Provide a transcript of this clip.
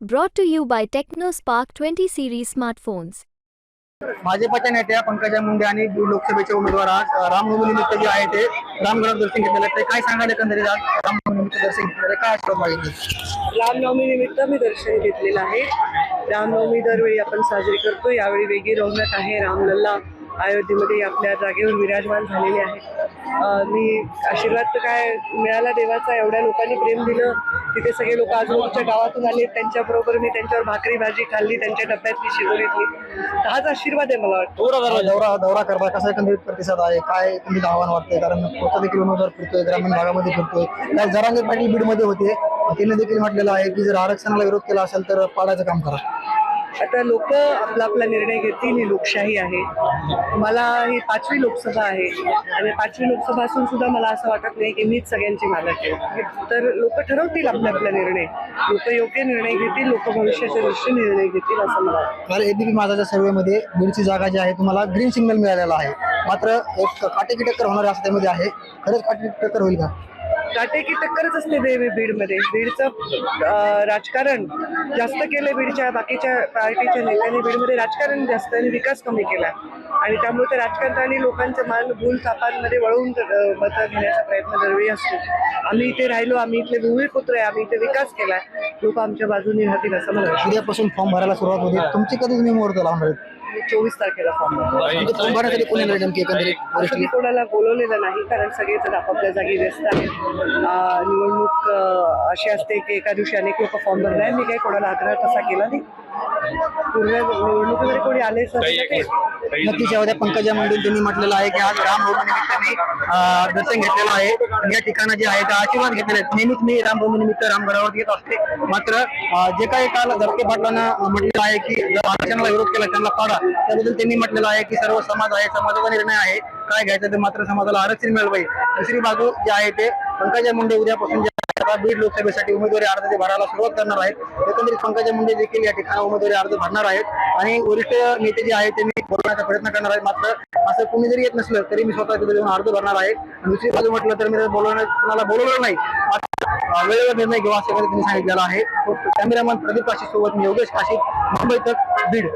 Brought to you by TechnoSpark 20 series smartphones. भाजपच्या नेत्या पंकजा मुंडे आणि लोकसभेचे उमेदवार आज रामनवमीनिमित्त जे आहे ते रामगडात दर्शन घेतलेलं आहे ते काय सांगाल एकंदरीत आज रामनवमीनिमित्त दर्शन घेतलेलं आहे काय आशीर्वाद मागितले रामनवमी निमित्त मी दर्शन घेतलेलं आहे. रामनवमी दरवेळी आपण साजरी करतो. यावेळी वेगळी रौनक आहे. रामलल्ला अयोध्येमध्ये आपल्या जागेवर विराजमान झालेले आहेत मी आशीर्वाद तर काय मिळाला देवाचा एवढ्या लोकांनी प्रेम दिलं. तिथे सगळे लोक आजूबाजूच्या गावातून आले. त्यांच्याबरोबर मी त्यांच्यावर भाकरी भाजी खाल्ली. त्यांच्या डब्यातली शिदोरीतली तर हाच आशीर्वाद आहे मला वाटतं. दौरा दौरा दौरा करताय. कसा एकंदरीत प्रतिसाद आहे? काय एकंदरीत आव्हान वाटतंय? कारण स्वतः देखील उमेदवार फिरतोय ग्रामीण भागामध्ये फिरतोय. काय जरांगे पाटील बीडमध्ये होते. तिने देखील म्हटलेलं आहे की जर आरक्षणाला विरोध केला असेल तर पाडायचं काम करा. आता लोक आपला आपला निर्णय घेतील ही लोकशाही आहे. मला ही पाचवी लोकसभा आहे. आणि पाचवी लोकसभा असून सुद्धा मला असं वाटत नाही की मीच सगळ्यांची मालक आहे. तर लोक ठरवतील आपला आपला निर्णय. लोक योग्य निर्णय घेतील लोक भविष्याच्या दृष्टीने निर्णय घेतील असं मला वाटतं. काल एबीपी माझाच्या सर्वेमध्ये बीडची जागा जी आहे तुम्हाला ग्रीन सिग्नल मिळालेला आहे. मात्र एक काटेकी टक्कर होणार असं त्यामध्ये आहे. खरंच काटेकी टक्कर होईल का? काटेकी टक्करच असते नेहमी बीडमध्ये. बीडचं राजकारण जास्त केलं बीडच्या बाकीच्या पार्टीच्या नेत्यांनी बीडमध्ये राजकारण जास्त आणि विकास कमी केला. आणि त्यामुळे त्या राजकारणाने लोकांचं मान भूल थापांमध्ये वळवून मतं घेण्याचा प्रयत्न दरवेळी असतो. आम्ही इथे राहिलो आम्ही इथले भूमिपुत्र आहे आम्ही इथे विकास केला लोक आमच्या बाजूने राहतील असं मला उद्यापासून फॉर्म भरायला सुरुवात होती. तुमची कधी तुम्ही मुहूर्त लावणार चोवीस तारखेला फॉर्म मी कोणाला बोलवलेलं नाही कारण सगळेजण आपापल्या जागी व्यस्त आहेत. निवडणूक अशी असते की एका दिवशी अनेक लोक फॉर्म भरणार मी काही कोणाला आग्रह तसा केला नाही. पूर्ण निवडणुकीमध्ये कोणी आले नक्कीच यामध्ये पंकजा मुंडे त्यांनी म्हटलेलं आहे की आज रामनवमी निमित्ताने अं, दर्शन घेतलेलं आहे. आणि या ठिकाणं जे आहे ते आशीर्वाद घेतलेले आहेत. नेहमीच मी रामनवमी निमित्त रामगडावर येत असते. मात्र जे काही काल धरके पाटलांना म्हटलेलं आहे की जर आरक्षणाला विरोध केला त्यांना पाडा त्याबद्दल त्यांनी म्हटलेलं आहे की सर्व समाज आहे समाजाचा निर्णय आहे. काय घ्यायचं ते मात्र समाजाला आरक्षण मिळालं पाहिजे दुसरी बाजू जी आहे ते पंकजा मुंडे उद्यापासून बीड लोकसभेसाठी उमेदवारी अर्ज ते भरायला सुरुवात करणार आहेत. एकंदरीत पंकजा मुंडे देखील या ठिकाणी उमेदवारी अर्ज भरणार आहेत. आणि वरिष्ठ नेते जे आहेत त्यांनी बोलण्याचा प्रयत्न करणार आहेत. मात्र असं कोणी जरी येत नसलं तरी मी स्वतः तिथे जाऊन अर्ज भरणार आहे. दुसरी बाजू म्हटलं तर मी बोलवण्यात कुणाला बोलवलं नाही. वेळेवर निर्णय घेऊ असं त्यांनी सांगितलेलं आहे. कॅमेरामॅन प्रदीप काशी सोबत मी योगेश काशी मुंबई तक बीड.